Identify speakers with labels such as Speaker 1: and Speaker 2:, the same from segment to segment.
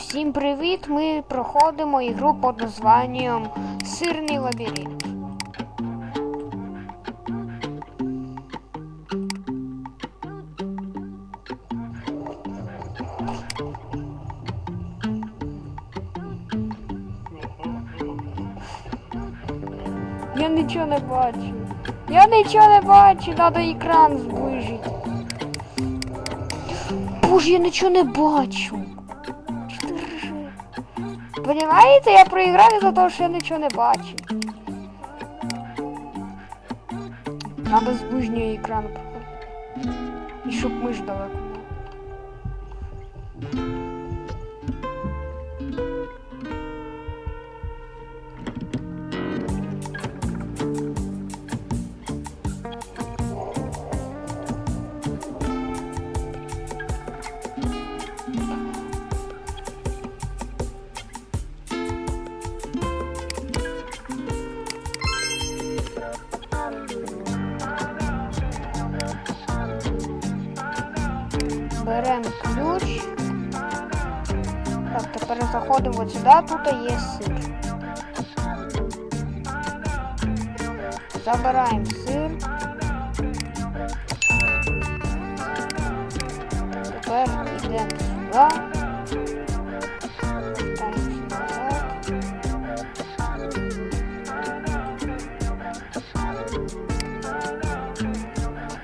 Speaker 1: Всім привіт! Ми проходимо ігру під названням Сирний лабіринт. Я нічого не бачу. Я нічого не бачу, треба екран зближити. Боже, я нічого не бачу. Понимаєте, я проиграю, із-за того, что я нічого не бачу. Надо зближнює экрана проходити. І щоб миш далеко. Беремо ключ. Так, тепер заходимо от сюди, тут є сир. Забираємо сир. Тепер йдемо сюди.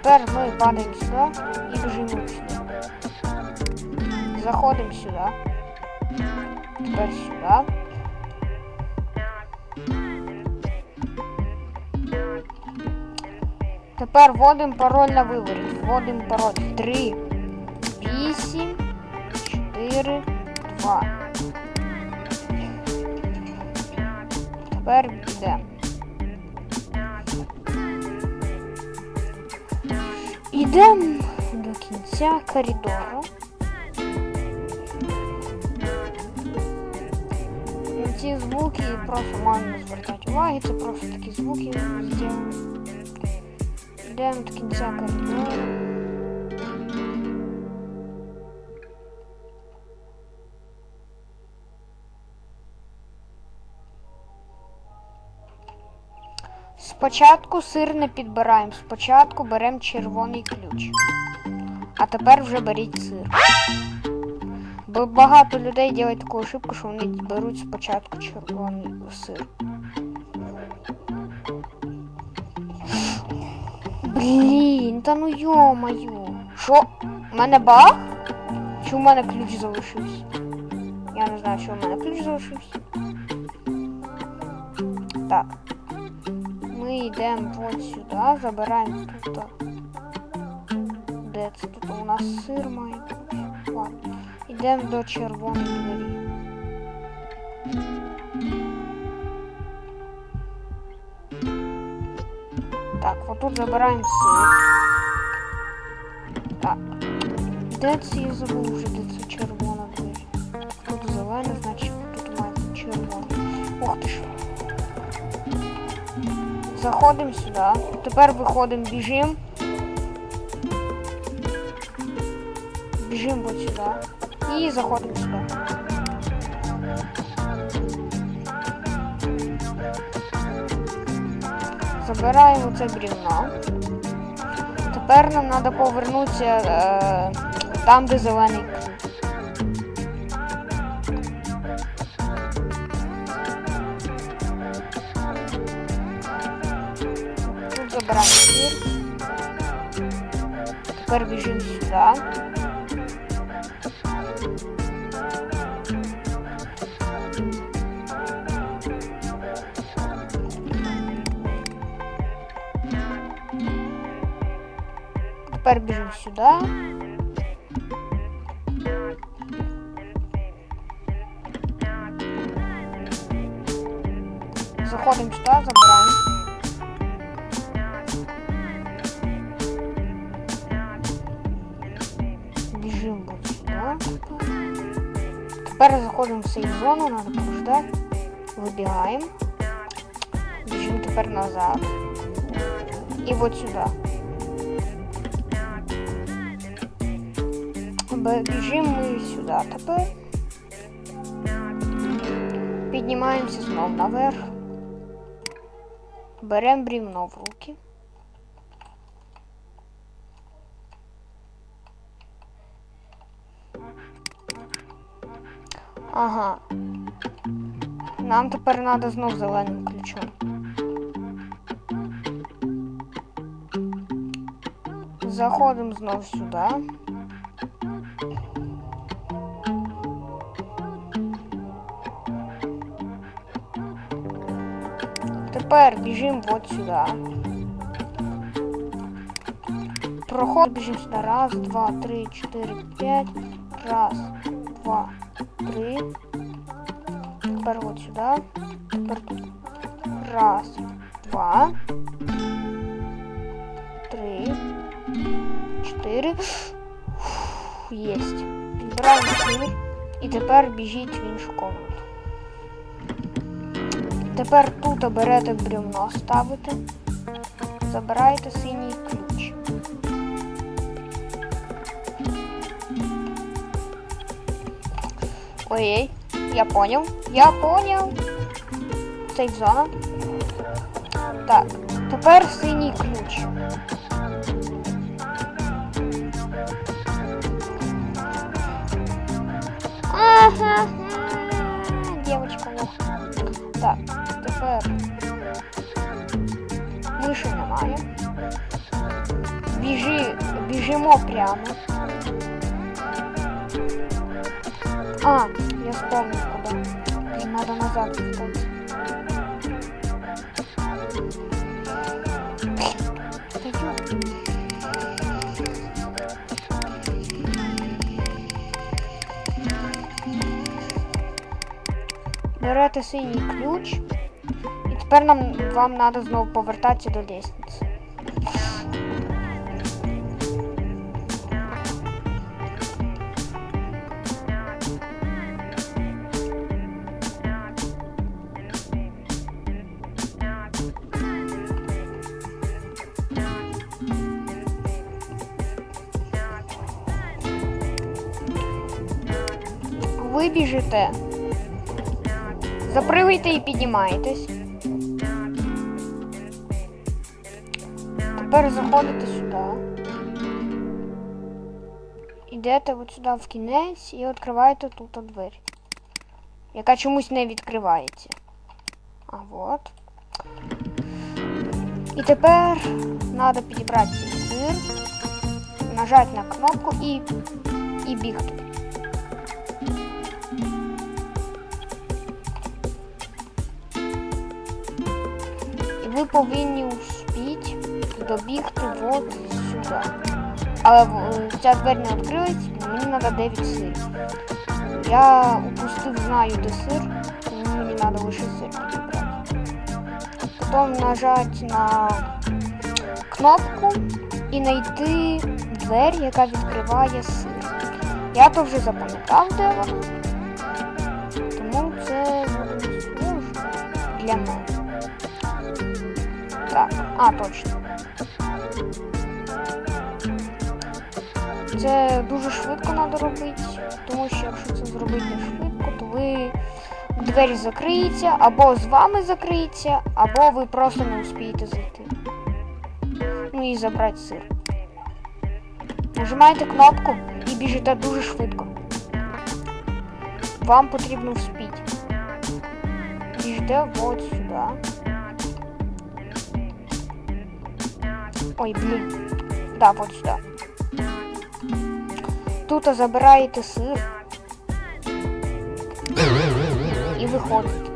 Speaker 1: Тепер ми падаємо сюди. Заходимо сюди. Тепер сюди. Тепер вводимо пароль на виворіт. Вводимо пароль 3, 8, 4, 2. Тепер йдемо. Ідемо до кінця коридору. Ці звуки просто мало не звертати уваги, це просто такі звуки зробили. Йдемо до кінця коридору. Спочатку сир не підбираємо, спочатку беремо червоний ключ. А тепер вже беріть сир. Багато людей роблять таку ошибку, що вони беруть спочатку червоний сир. Блін, та ну йо-моє. Що? У мене баг? Чи у мене ключ залишився? Я не знаю, що у мене ключ залишився. Так. Ми йдемо от сюди, забираємо тут. Де це тут у нас сир має бути? Йдемо до червоної двері. Так, отут забираємо сир. Так. Де це я забув вже, де це червона двері? Тут зелена, значить тут має червона. Ох ти ж. Заходимо сюди. Тепер виходимо, біжимо. Біжимо от сюди. І заходимо сюди. Забираємо це брівно. Тепер нам треба повернутися е, там, де зелений ключ. Тут забираємо сир. Тепер біжимо сюди. Тепер біжимо сюди. Заходимо сюди, забираємо. Біжимо от сюди. Тепер заходимо в сейф зону, треба подождати. Вибігаємо. Біжимо тепер назад. І от сюди. Біжимо ми сюди тепер. Піднімаємося знов наверх. Беремо брівно в руки. Ага. Нам тепер треба знов зеленим ключом. Заходимо знов сюди. Тепер біжимо от сюди. Проход біжимо сюди. Раз, два, три, чотири, п'ять. Раз, два, три. Тепер от сюди. Тепер тут. Раз, два. Три. Чотири. Фух, Єсть. Підбираємо сир. І тепер біжіть в іншу комнату. Тепер тут берете бревно, ставите, забираєте синій ключ. Ой, я понял. Я понял. Сейф зона. Так, тепер синій ключ. Ага, девочка лох. Так, немає. Біжи, біжимо прямо. А, я вспомнив куди. Надо назад. Стою. Берете синій ключ. І тепер нам вам треба знову повертатися до лестниці. Ви біжите. Запригуйте і піднімаєтесь. Тепер заходите сюди. Ідете от сюди в кінець і відкриваєте тут двері. Яка чомусь не відкривається. А от. І тепер треба підібрати цей сир, нажати на кнопку і, і бігти. Повинні успіти добігти от сюди. Але ця двері не відкриється, мені треба 9 сирів. Я упустив, знаю, де сир, тому мені треба лише сир підібрати. Потім нажати на кнопку і знайти двері, яка відкриває сир. Я то вже запам'ятав, де вона. Тому це буде для мене. Так, а, точно. Це дуже швидко треба робити, тому що якщо це зробити не швидко, то ви двері закриються, або з вами закриється, або ви просто не успієте зайти. Ну і забрати сир. Нажимаєте кнопку і біжите дуже швидко. Вам потрібно вспіти. Біжите от сюди. Ой, блін. Да, вот сюда. Тут забираєте сир і виходите.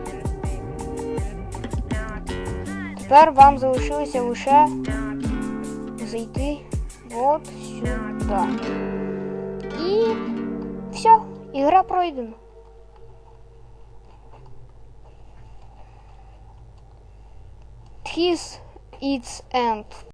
Speaker 1: Тепер вам залишилося лише зайти от сюди. І все, ігра пройдена. His its end.